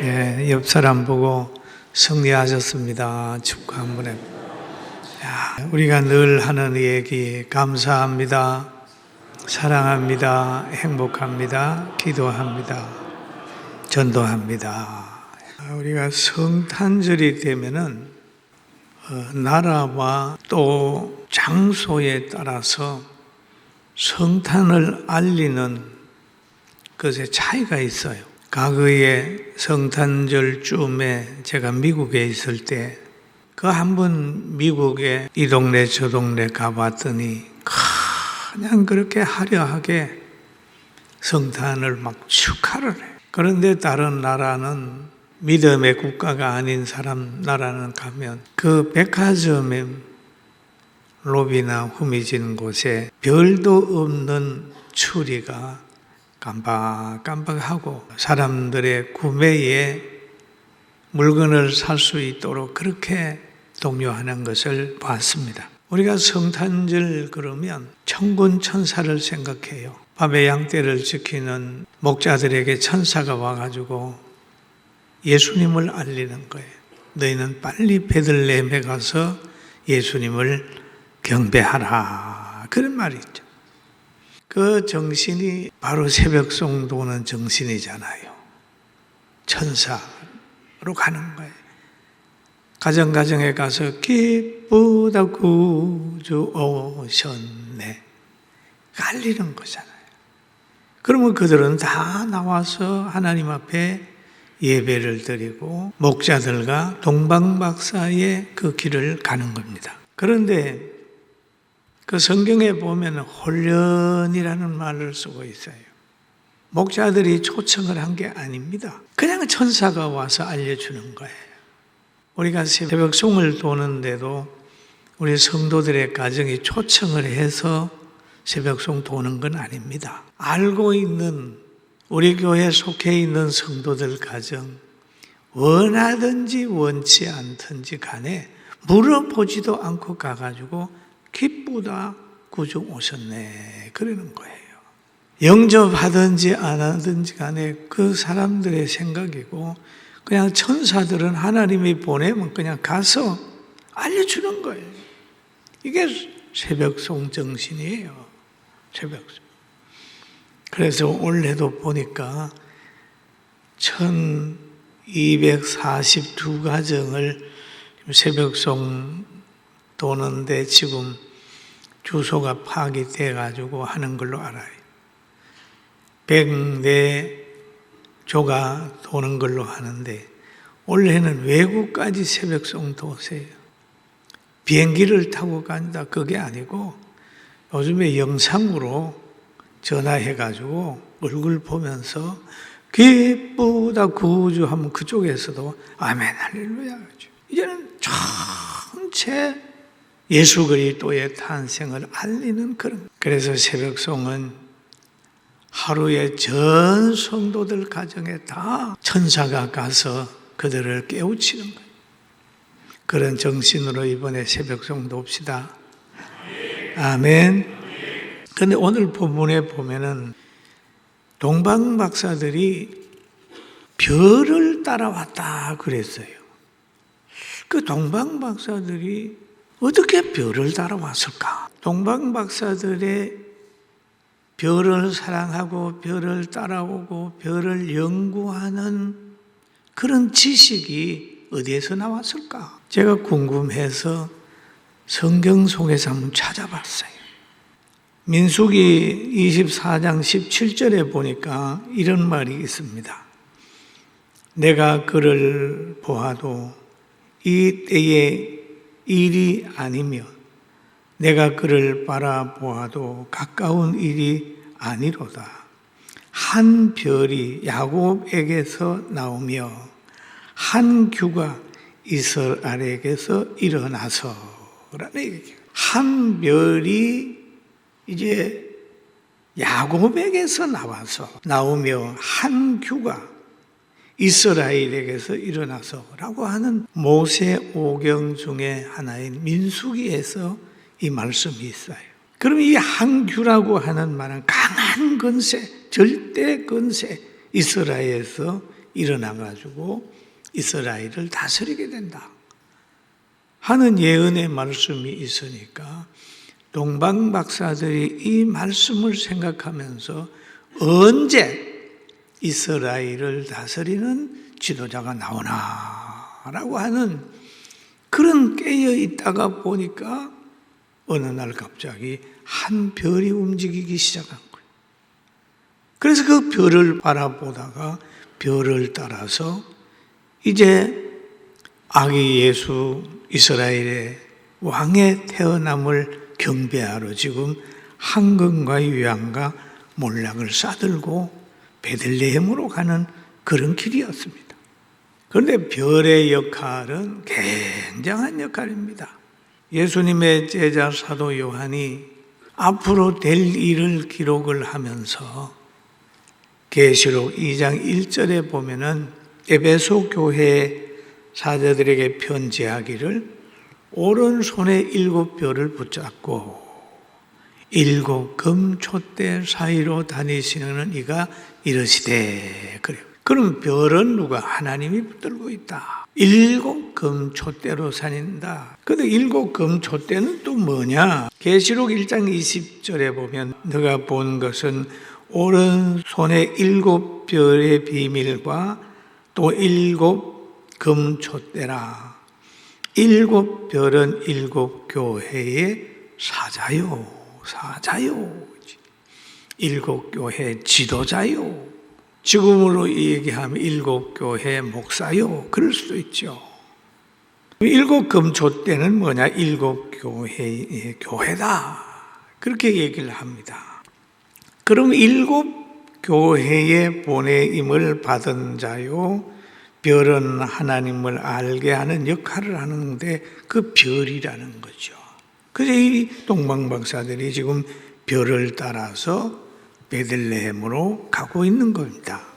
네, 옆 사람 보고 승리하셨습니다. 축하 한번 해. 야, 우리가 늘 하는 얘기 감사합니다. 사랑합니다. 행복합니다. 기도합니다. 전도합니다. 우리가 성탄절이 되면은 어, 나라와 또 장소에 따라서 성탄을 알리는 것에 차이가 있어요. 과거에 성탄절쯤에 제가 미국에 있을 때 그 한 번 미국에 이 동네 저 동네 가봤더니 그냥 그렇게 화려하게 성탄을 막 축하를 해. 그런데 다른 나라는 믿음의 국가가 아닌 사람 나라는 가면 그 백화점의 로비나 후미진 곳에 별도 없는 추리가 깜박깜박하고 사람들의 구매에 물건을 살 수 있도록 그렇게 독려하는 것을 봤습니다. 우리가 성탄절 그러면 천군 천사를 생각해요. 밤에 양떼를 지키는 목자들에게 천사가 와가지고 예수님을 알리는 거예요. 너희는 빨리 베들레헴에 가서 예수님을 경배하라. 그런 말이 있죠. 그 정신이 바로 새벽 송 도는 정신이잖아요. 천사로 가는 거예요. 가정가정에 가서 기쁘다 구주 오셨네. 알리는 거잖아요. 그러면 그들은 다 나와서 하나님 앞에 예배를 드리고 목자들과 동방박사의 그 길을 가는 겁니다. 그런데 그 성경에 보면 혼련이라는 말을 쓰고 있어요. 목자들이 초청을 한 게 아닙니다. 그냥 천사가 와서 알려주는 거예요. 우리가 새벽 송을 도는데도 우리 성도들의 가정이 초청을 해서 새벽 송 도는 건 아닙니다. 알고 있는 우리 교회 속해 있는 성도들 가정 원하든지 원치 않든지 간에 물어보지도 않고 가가지고 기쁘다 구주 오셨네 그러는 거예요. 영접하든지 안 하든지 간에 그 사람들의 생각이고 그냥 천사들은 하나님이 보내면 그냥 가서 알려주는 거예요. 이게 새벽 송 정신이에요. 새벽 송. 그래서 올해도 보니까 1242가정을 새벽송 도는데 지금 주소가 파악이 돼 가지고 하는 걸로 알아요. 104조가 도는 걸로 하는데 올해는 외국까지 새벽송 도세요. 비행기를 타고 간다 그게 아니고 요즘에 영상으로 전화해 가지고 얼굴 보면서 기쁘다 구주 하면 그쪽에서도 아멘 할렐루야. 이제는 전체 예수 그리스도의 탄생을 알리는 그런 그래서 새벽송은 하루에 전 성도들 가정에 다 천사가 가서 그들을 깨우치는 거예요. 그런 정신으로 이번에 새벽송 돕시다. 아멘. 근데 오늘 본문에 보면은 동방 박사들이 별을 따라왔다 그랬어요. 그 동방 박사들이 어떻게 별을 따라왔을까? 동방 박사들의 별을 사랑하고 별을 따라오고 별을 연구하는 그런 지식이 어디에서 나왔을까? 제가 궁금해서 성경 속에서 한번 찾아봤어요. 민수기 24장 17절에 보니까 이런 말이 있습니다. 내가 그를 보아도 이 때의 일이 아니며 내가 그를 바라보아도 가까운 일이 아니로다. 한 별이 야곱에게서 나오며 한 규가 이스라엘에게서 얘기예요. 한 별이 이제 야곱에게서 나와서 나오며 한 규가 이스라엘에게서 일어나서라고 하는 모세 오경 중에 하나인 민수기에서 이 말씀이 있어요. 그럼 이 한규라고 하는 말은 강한 건세, 절대 건세, 이스라엘에서 일어나 가지고 이스라엘을 다스리게 된다. 하는 예언의 말씀이 있으니까 동방 박사들이 이 말씀을 생각하면서 언제 이스라엘을 다스리는 지도자가 나오나라고 하는 그런 깨어 있다가 보니까 어느 날 갑자기 한 별이 움직이기 시작한 거예요. 그래서 그 별을 바라보다가 별을 따라서 이제 아기 예수 이스라엘의 왕의 태어남을 경배하러 지금 황금과 유양과 몰락을 싸들고 베들레헴으로 가는 그런 길이었습니다. 그런데 별의 역할은 굉장한 역할입니다. 예수님의 제자 사도 요한이 앞으로 될 일을 기록을 하면서 계시록 2장 1절에 보면은 에베소 교회 사제들에게 편지하기를 오른손에 일곱 별을 붙잡고 일곱 금 촛대 사이로 다니시는 이가 이러시되 그래요. 그럼 별은 누가 하나님이 붙들고 있다. 일곱 금촛대로 사닌다. 근데 일곱 금촛대는 또 뭐냐? 계시록 1장 20절에 보면 너가 본 것은 오른손에 일곱 별의 비밀과 또 일곱 금촛대라. 일곱 별은 일곱 교회의 사자요, 사자요. 일곱 교회 지도자요. 지금으로 얘기하면 일곱 교회 목사요. 그럴 수도 있죠. 일곱 금조 때는 뭐냐? 일곱 교회의 교회다. 그렇게 얘기를 합니다. 그럼 일곱 교회의 보내임을 받은 자요. 별은 하나님을 알게 하는 역할을 하는데 그 별이라는 거죠. 그래서 이 동방박사들이 지금 별을 따라서 베들레헴으로 가고 있는 겁니다.